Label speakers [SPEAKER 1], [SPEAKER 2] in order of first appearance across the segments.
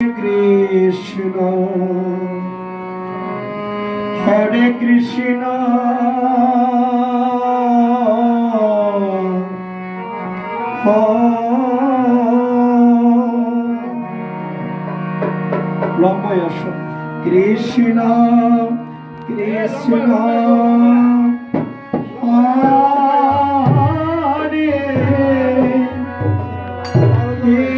[SPEAKER 1] কৃষ্ণ। হরে কৃষ্ণ। লম্বাই আস। কৃষ্ণ কৃষ্ণ। হরে।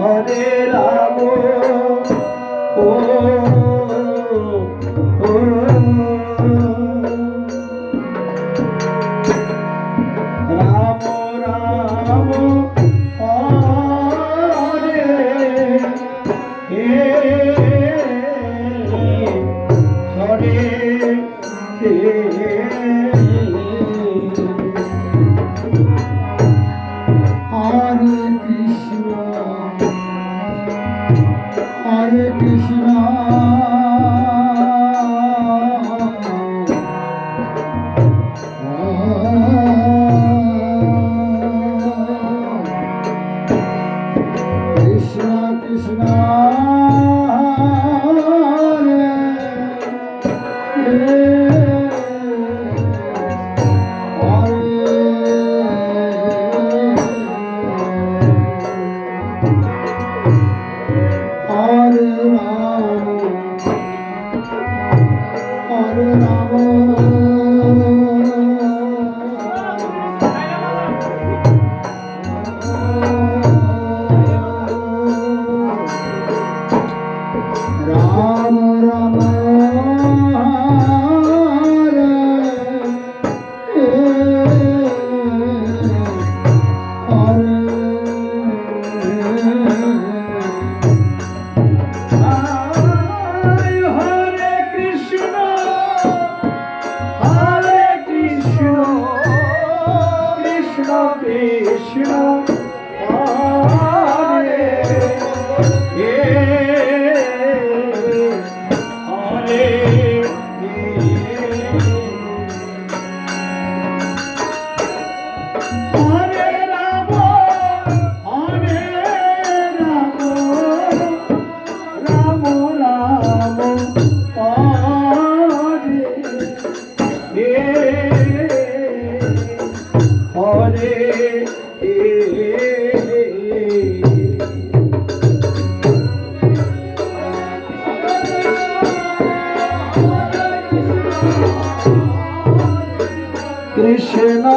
[SPEAKER 1] হরে রাম ও সেনা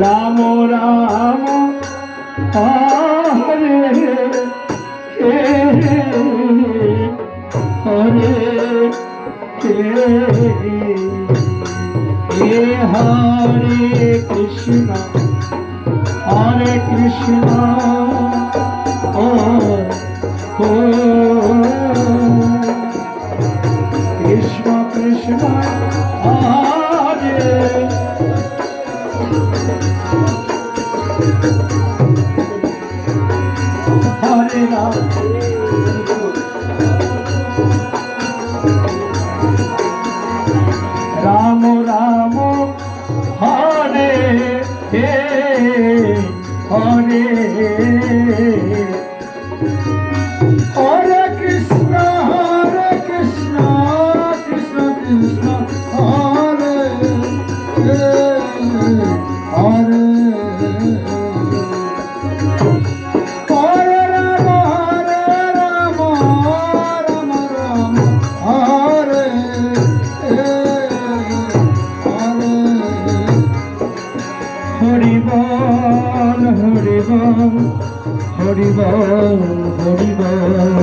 [SPEAKER 1] রাম রাম হরে হরে হরে কৃষ্ণ হরে কৃষ্ণ ও কৃষ্ণ কৃষ্ণ হরে রে হরিবল হরিবল